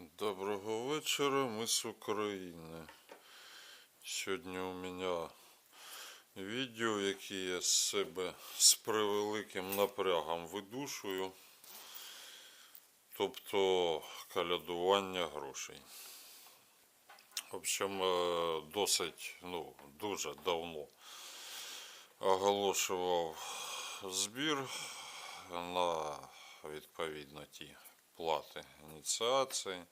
Доброго вечора, ми з України. Сьогодні у мене відео, яке я з себе з превеликим напрягом видушую. Тобто калядування грошей. В общем, е, досить, ну, дуже давно оголошував збір на відповідно ті плати ініціації.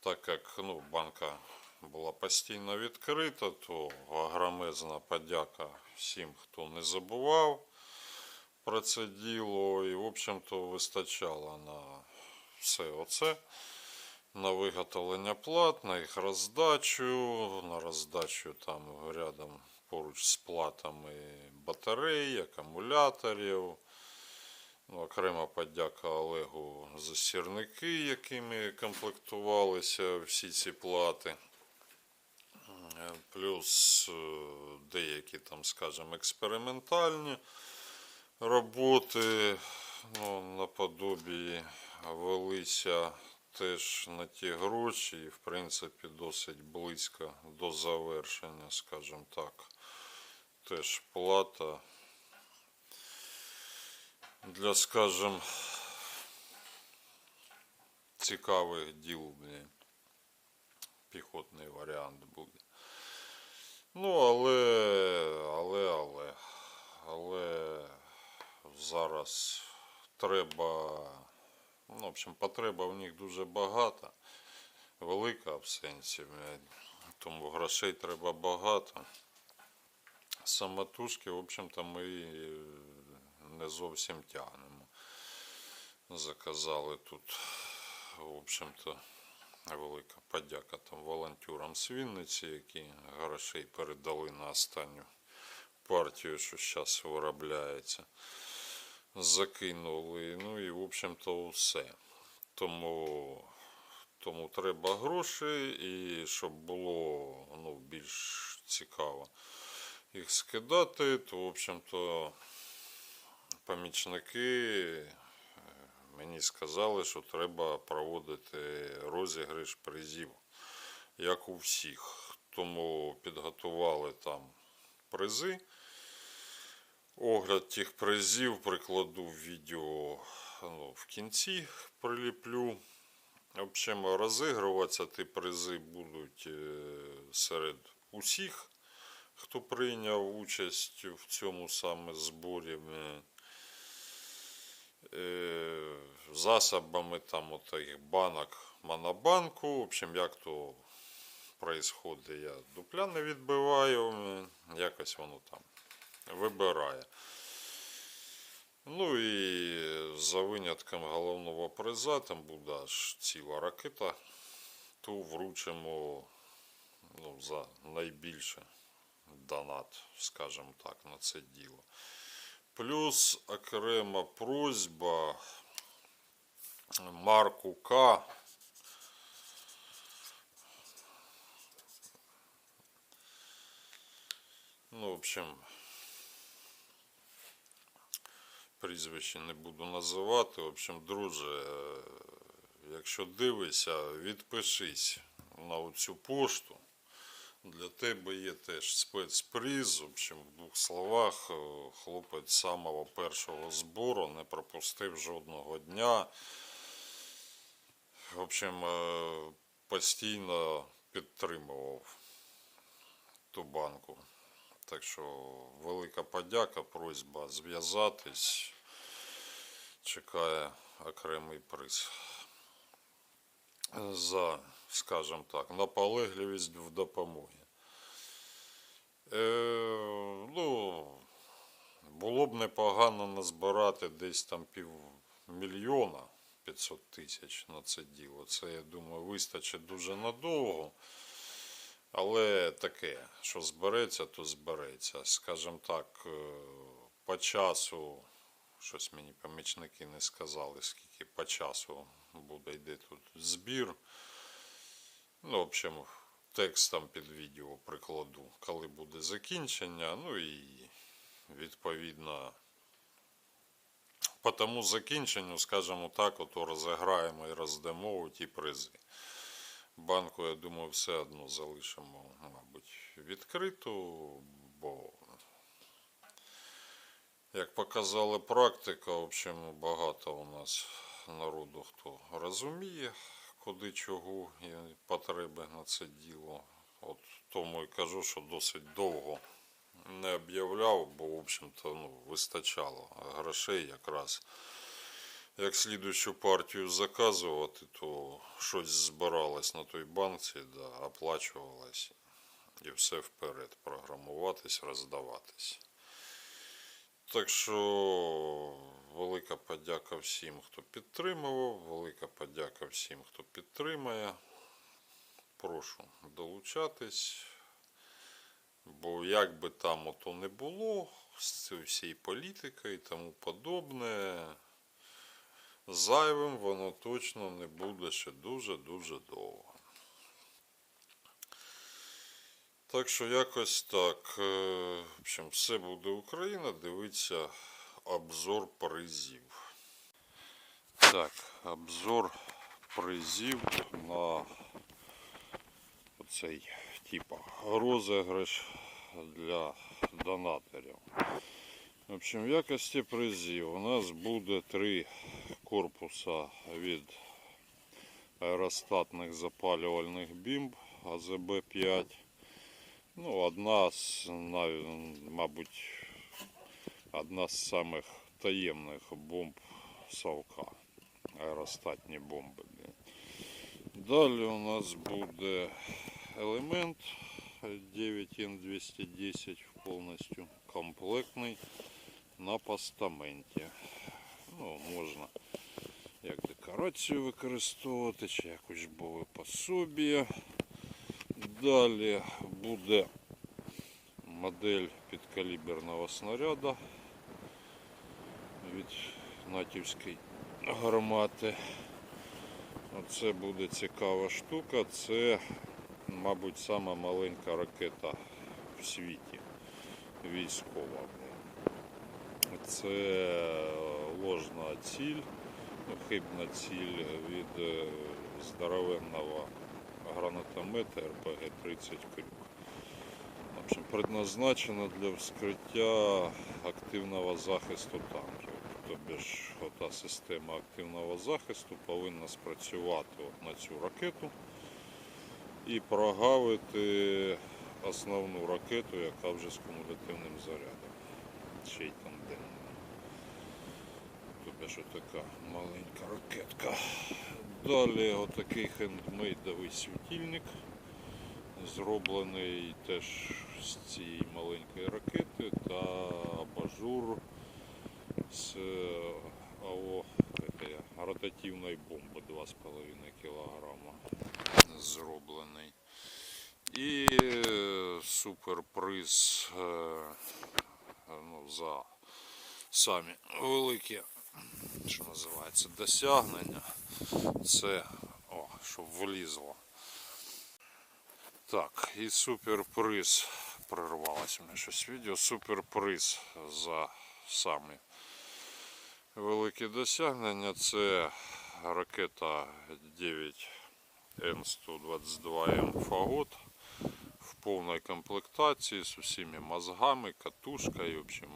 Так як ну, банка була постійно відкрита, то агромезна подяка всім, хто не забував про це діло. І, в общем-то, вистачало на все оце. На виготовлення плат, на їх роздачу, на роздачу там рядом поруч з платами батарей, акумуляторів. Ну, окрема подяка Олегу за сірники, якими комплектувалися всі ці плати. Плюс е, деякі там, скажімо, експериментальні роботи, ну, наподобі велися теж на ті гроші, і, в принципі, досить близько до завершення, скажімо так. Теж плата для, скажем, цікавих діл, блін. Піхотний варіант буде. Ну, але, але, але, але зараз треба, ну, в общем, потреба в них дуже багата, велика в сенсі, тому грошей треба багато. Самотужки, в общем-то, ми не зовсім тягнемо. Заказали тут, в общем-то, велика подяка там волонтерам з Вінниці, які грошей передали на останню партію, що зараз виробляється. Закинули. Ну і, в общем-то, все. Тому, тому треба гроші, і щоб було ну, більш цікаво їх скидати, то, в общем-то, помічники е, мені сказали, що треба проводити розіграш призів, як у всіх. Тому підготували там призи. Огляд тих призів прикладу в відео ну, в кінці приліплю. В общем, розігруватися ті призи будуть е, серед усіх, хто прийняв участь в цьому саме зборі. Е, е, засобами там отих банок монобанку. В общем, як то происходить, я дупля не відбиваю, е, якось воно там вибирає. Ну і за винятком головного приза, там буде аж ціла ракета, то вручимо ну, за найбільше донат, скажімо так, на це діло. Плюс окрема просьба Марку К. Ну, в общем, прізвище не буду називати. В общем, друже, е, якщо дивишся, відпишись на цю пошту. Для тебе є теж спецприз. В общем, в двох словах, е, хлопець самого першого збору не пропустив жодного дня. В общем, е, постійно підтримував ту банку. Так що велика подяка, просьба зв'язатись. Чекає окремий приз. За, скажімо так, наполегливість в допомогі. Е, ну, було б непогано назбирати десь там півмільйона 500 тисяч на це діло. Це, я думаю, вистачить дуже надовго. Але таке, що збереться, то збереться. Скажімо так, е, по часу, щось мені помічники не сказали, скільки по часу буде йде тут збір. Ну, в общем, текст під відео прикладу, коли буде закінчення. Ну і відповідно по тому закінченню, скажімо так, ото розіграємо і роздамо ті призи. Банку, я думаю, все одно залишимо, мабуть, відкриту, бо, як показала практика, в общем, багато у нас народу, хто розуміє, куди чого і потреби на це діло. От тому і кажу, що досить довго не об'являв, бо, в общем-то, ну, вистачало грошей якраз. Як слідуючу партію заказувати, то щось збиралось на той банці, да, оплачувалось і все вперед програмуватись, роздаватись. Так що велика подяка всім, хто підтримував, велика подяка всім, хто підтримає. Прошу долучатись. Бо як би там ото не було, з цією всією політикою і тому подобне, зайвим воно точно не буде ще дуже-дуже довго. Так що якось так. Е, В общем, все буде Україна. Дивіться обзор призів. Так, обзор призів на оцей типа розіграш для донаторів. В общем, в якості призів у нас буде три корпуса від аеростатних запалювальних бімб АЗБ-5. Ну, одна з, мабуть, одна з самих таємних бомб Совка. Аеростатні бомби. Далі у нас буде елемент 9Н210 повністю комплектний на постаменті. Ну, можна як декорацію використовувати, чи якось бове пособіє. Далі буде модель підкаліберного снаряду від натівської гармати. Оце буде цікава штука. Це, мабуть, сама маленька ракета в світі військова. Це ложна ціль, хибна ціль від здоровенного гранатомета РПГ-30 Крюк. Общем, предназначена для вскриття активного захисту танків. Тобто ж ота система активного захисту повинна спрацювати на цю ракету і прогавити основну ракету, яка вже з кумулятивним зарядом. Ще й тандемним. Тобто ж така маленька ракетка. Далі отакий хендмейдовий світильник, зроблений теж з цієї маленької ракети та абажур з АО ротативної бомби 2,5 кг зроблений. І е, суперприз е, ну, за самі великі, що називається, досягнення. Це, о, щоб влізло. Так, і суперприз. Прервалося у мене щось відео. Суперприз за самі великі досягнення. Це ракета 9 Н122М Фагот в повній комплектації з усіми мозгами, катушкою, в общем,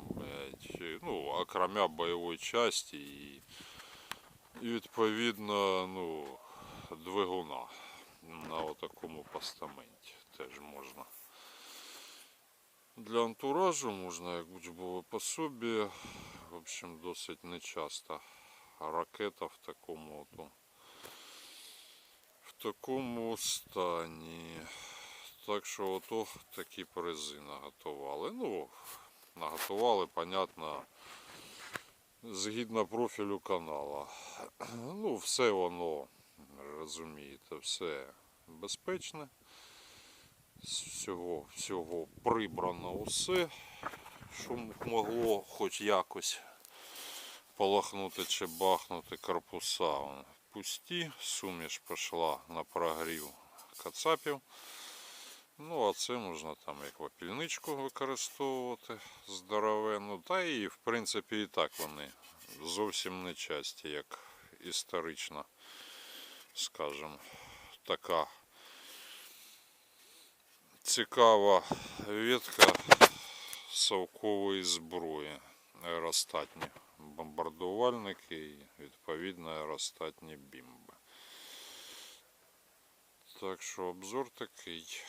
ну, окромя бойової часті і, і відповідно, ну, двигуна на такому постаменті теж можна. Для антуражу можна як учбове пособі. В общем, досить нечаста ракета в такому ото, в такому стані. Так що ото такі призи наготували. Ну, наготували, понятно, згідно профілю канала. Ну, все воно, розумієте, все безпечне. Всього, всього прибрано усе, що могло хоч якось полахнути чи бахнути корпуса. Пусті, суміш пішла на прогрів кацапів. Ну, а це можна там як вапільничку використовувати здоровенну. Та і в принципі і так вони зовсім не часті, як історична, скажімо, така цікава ветка совкової зброї. Аеростатні бомбардувальники і відповідно аеростатні бімби. Так що обзор такий.